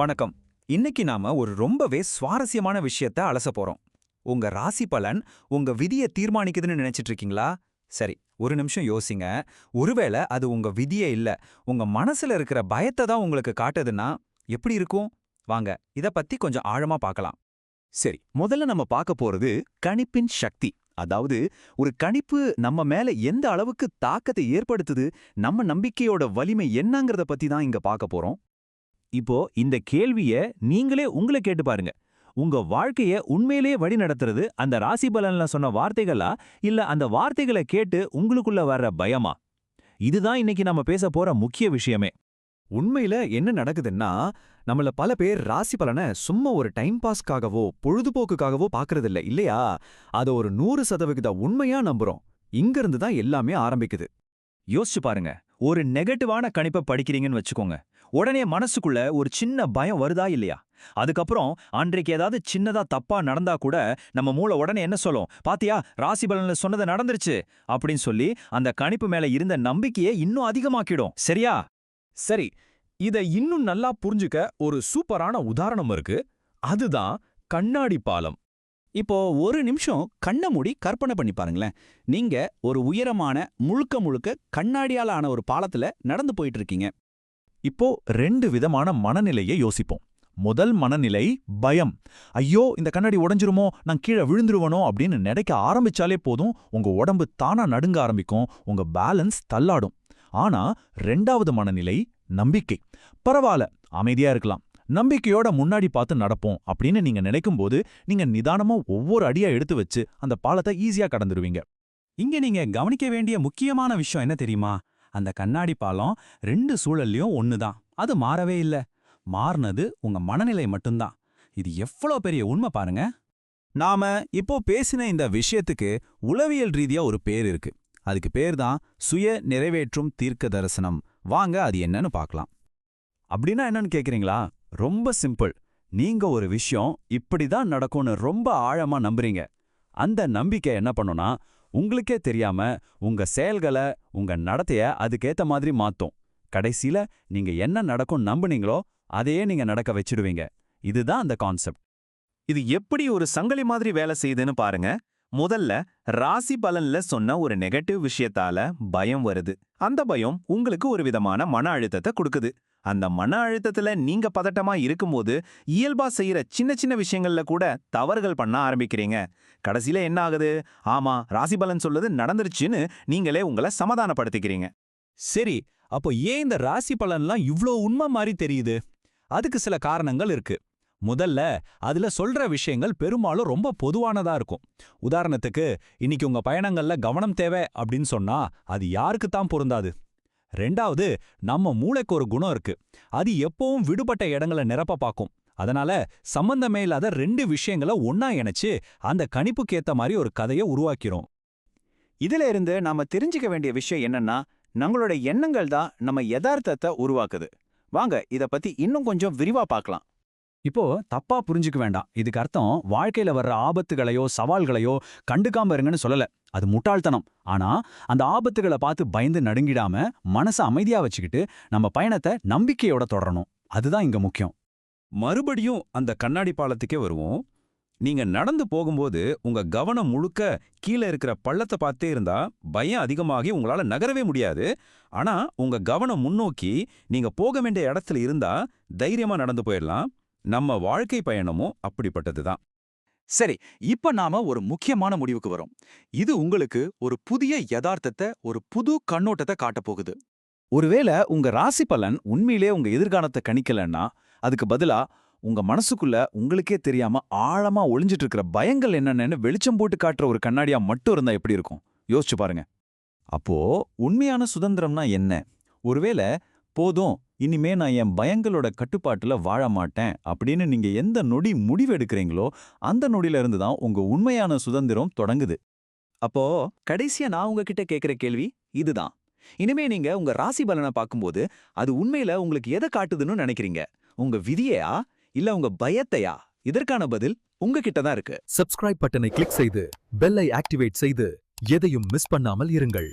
வணக்கம். இன்னைக்கு நாம ஒரு ரொம்பவே சுவாரஸ்யமான விஷயத்த அலச போறோம். உங்க ராசி பலன் உங்க விதியை தீர்மானிக்குதுன்னு நினைச்சிட்டு இருக்கீங்களா சரி ஒரு நிமிஷம் யோசிங்க. ஒருவேளை அது உங்க விதியே இல்ல உங்க மனசுல இருக்கிற பயத்தை தான் உங்களுக்கு காட்டுதுன்னா எப்படி இருக்கும்? வாங்க இத பத்தி கொஞ்சம் ஆழமா பார்க்கலாம் சரி முதல்ல நம்ம பார்க்க போறது கணிப்பின் சக்தி. அதாவது ஒரு கணிப்பு நம்ம மேல எந்த அளவுக்கு தாக்கத்தை ஏற்படுத்துது நம்ம நம்பிக்கையோட வலிமை என்னங்கறத பத்தி தான் இங்க பார்க்க போறோம். இப்போ இந்த கேள்விய நீங்களே உங்களை கேட்டு பாருங்க. உங்க வாழ்க்கைய உண்மையிலேயே வழி நடத்துறது அந்த ராசி பலன்ல சொன்ன வார்த்தைகளா? இல்ல அந்த வார்த்தைகளை கேட்டு உங்களுக்குள்ள வர்ற பயமா? இதுதான் இன்னைக்கு நம்ம பேச போற முக்கிய விஷயமே. உண்மையில என்ன நடக்குதுன்னா நம்மள பல பேர் ராசி பலனை சும்மா ஒரு டைம் பாஸ்க்காகவோ பொழுதுபோக்குக்காகவோ பாக்குறதில்ல இல்லையா? அத ஒரு நூறு சதவிகித உண்மையா நம்புறோம். இங்கிருந்து தான் எல்லாமே ஆரம்பிக்குது. யோசிச்சு பாருங்க. ஒரு நெகட்டிவான கணிப்பை படிக்கிறீங்கன்னு வச்சுக்கோங்க. உடனே மனசுக்குள்ள ஒரு சின்ன பயம் வருதா இல்லையா? அதுக்கப்புறம் அன்றைக்கு ஏதாவது சின்னதா தப்பா நடந்தா கூட நம்ம மூளை உடனே என்ன சொல்லும்? பாத்தியா ராசி பலன்ல சொன்னது நடந்துருச்சு அப்படின்னு சொல்லி அந்த கணிப்பு மேல இருந்த நம்பிக்கையை இன்னும் அதிகமாக்கிடும். சரியா? சரி இத இன்னும் நல்லா புரிஞ்சுக்க ஒரு சூப்பரான உதாரணம் இருக்கு. அதுதான் கண்ணாடி பாலம். இப்போ ஒரு நிமிஷம் கண்ணை மூடி கற்பனை பண்ணி பாருங்களேன். நீங்க ஒரு உயரமான முழுக்க முழுக்க கண்ணாடியால ஆன ஒரு பாலத்துல நடந்து போயிட்டு இருக்கீங்க. இப்போ ரெண்டு விதமான மனநிலையை யோசிப்போம். முதல் மனநிலை பயம். ஐயோ இந்த கண்ணாடி உடஞ்சிருமோ நான் கீழே விழுந்துருவனோ அப்படின்னு நினைக்க ஆரம்பிச்சாலே போதும் உங்க உடம்பு தானா நடுங்க ஆரம்பிக்கும் உங்க பேலன்ஸ் தள்ளாடும். ஆனா ரெண்டாவது மனநிலை நம்பிக்கை. பரவாயில்ல அமைதியா இருக்கலாம். நம்பிக்கையோட முன்னாடி பார்த்து நடப்போம் அப்படின்னு நீங்க நினைக்கும்போது நீங்க நிதானமா ஒவ்வொரு அடியா எடுத்து வச்சு அந்த பாலத்தை ஈஸியா கடந்துருவீங்க. இங்க நீங்க கவனிக்க வேண்டிய முக்கியமான விஷயம் என்ன தெரியுமா? அந்த கண்ணாடி பாலம் ரெண்டு சூழல்லையும் ஒண்ணுதான். அது மாறவே இல்ல. மாறினது உங்க மனநிலை மட்டும்தான். இது எவ்வளோ பெரிய உண்மை பாருங்க. நாம இப்போ பேசின இந்த விஷயத்துக்கு உளவியல் ரீதியா ஒரு பேர் இருக்கு. அதுக்கு பேர் தான் சுய நிறைவேற்றும் தீர்க்க தரிசனம். வாங்க அது என்னன்னு பார்க்கலாம். அப்படின்னா என்னன்னு கேக்குறீங்களா? ரொம்ப சிம்பிள். நீங்க ஒரு விஷயம் இப்படிதான் நடக்கும்னு ரொம்ப ஆழமா நம்புறீங்க. அந்த நம்பிக்கை என்ன பண்ணும்னா உங்களுக்கே தெரியாம உங்க செயல்களை உங்க நடத்தைய அதுக்கேத்த மாதிரி மாத்தும். கடைசியில நீங்க என்ன நடக்கும் நம்புனீங்களோ அதையே நீங்க நடக்க வச்சிடுவீங்க. இதுதான் அந்த கான்செப்ட். இது எப்படி ஒரு சங்கலி மாதிரி வேலை செய்யுதுன்னு பாருங்க. முதல்ல ராசி பலன்ல சொன்ன ஒரு நெகட்டிவ் விஷயத்தால பயம் வருது. அந்த பயம் உங்களுக்கு ஒரு விதமான மன அழுத்தத்தை கொடுக்குது. அந்த மன அழுத்தத்துல நீங்க பதட்டமா இருக்கும்போது இயல்பா செய்யற சின்ன சின்ன விஷயங்கள்ல கூட தவறுகள் பண்ண ஆரம்பிக்கிறீங்க. கடைசியில என்ன ஆகுது? ஆமா ராசி பலன் சொல்லுது நடந்துருச்சுன்னு நீங்களே உங்களை சமாதானப்படுத்திக்கிறீங்க. சரி அப்போ ஏன் இந்த ராசி பலன்லாம் இவ்ளோ உண்மை மாதிரி தெரியுது? அதுக்கு சில காரணங்கள் இருக்கு. முதல்ல அதுல சொல்ற விஷயங்கள் பெரும்பாலும் ரொம்ப பொதுவானதா இருக்கும். உதாரணத்துக்கு இன்னைக்கு உங்க பயணங்கள்ல கவனம் தேவை அப்படின்னு சொன்னா அது யாருக்கு தான் பொருந்தாது? ரெண்டாவது நம்ம மூளைக்கு ஒரு குணம் இருக்கு. அது எப்பவும் விடுபட்ட இடங்களை நிரப்ப பார்க்கும் அதனால சம்பந்தமே இல்லாத ரெண்டு விஷயங்களை ஒன்னா இணைச்சு அந்த கணிப்புக்கேத்த மாதிரி ஒரு கதையை உருவாக்கிறோம். இதுல இருந்து நாம தெரிஞ்சுக்க வேண்டிய விஷயம் என்னன்னா நம்மளோட எண்ணங்கள் தான் நம்ம யதார்த்தத்தை உருவாக்குது. வாங்க இத பத்தி இன்னும் கொஞ்சம் விரிவா பார்க்கலாம். இப்போ தப்பா புரிஞ்சுக்க வேண்டாம். இதுக்கு அர்த்தம் வாழ்க்கையில வர்ற ஆபத்துகளையோ சவால்களையோ கண்டுக்காம இருங்கன்னு சொல்லல. அது முட்டாள்தனம். ஆனா அந்த ஆபத்துகளை பார்த்து பயந்து நடுங்கிடாம மனசை அமைதியா வச்சுக்கிட்டு நம்ம பயணத்தை நம்பிக்கையோட தொடரணும். அதுதான் இங்க முக்கியம். மறுபடியும் அந்த கண்ணாடி பாலத்துக்கே வருவோம். நீங்க நடந்து போகும்போது உங்க கவனம் முழுக்க கீழே இருக்கிற பள்ளத்தை பார்த்தே இருந்தா பயம் அதிகமாகி உங்களால நகரவே முடியாது. ஆனா உங்க கவனம் முன்னோக்கி நீங்க போக வேண்டிய இடத்துல இருந்தா தைரியமா நடந்து போயிடலாம். நம்ம வாழ்க்கை பயணமும் அப்படிப்பட்டதுதான். சரி இப்ப நாம ஒரு முக்கியமான முடிவுக்கு வரோம். இது உங்களுக்கு ஒரு புதிய யதார்த்தத்தை ஒரு புது கண்ணோட்டத்தை காட்டப் போகுது. ஒருவேளை உங்க ராசி பலன் உண்மையிலே உங்க எதிர்காலத்தை கணிக்கலன்னா அதுக்கு பதிலா உங்க மனசுக்குள்ள உங்களுக்கே தெரியாம ஆழமா ஒளிஞ்சிட்டு இருக்கிற பயங்கள் என்னென்னு வெளிச்சம் போட்டு காட்டுற ஒரு கண்ணாடியா மட்டும் இருந்தா எப்படி இருக்கும்? யோசிச்சு பாருங்க. அப்போ உண்மையான சுதந்திரம்னா என்ன? ஒருவேளை போதும் இனிமே நான் என் பயங்களோட கட்டுப்பாட்டுல வாழ மாட்டேன் அப்படின்னு நீங்க எந்த நொடி முடிவெடுக்கிறீங்களோ அந்த நொடியில இருந்து தான் உங்க உண்மையான சுதந்திரம் தொடங்குது. அப்போ கடைசியா நான் உங்ககிட்ட கேக்குற கேள்வி இதுதான். இனிமே நீங்க உங்க ராசி பலனை பார்க்கும்போது அது உண்மையில உங்களுக்கு எதை காட்டுதுன்னு நினைக்கிறீங்க? உங்க விதியையா? இல்ல உங்க பயத்தையா? இதற்கான பதில் உங்ககிட்ட தான் இருக்கு. சப்ஸ்கிரைப் பட்டனை கிளிக் செய்து பெல்லை ஆக்டிவேட் செய்து எதையும் மிஸ் பண்ணாமல் இருங்கள்.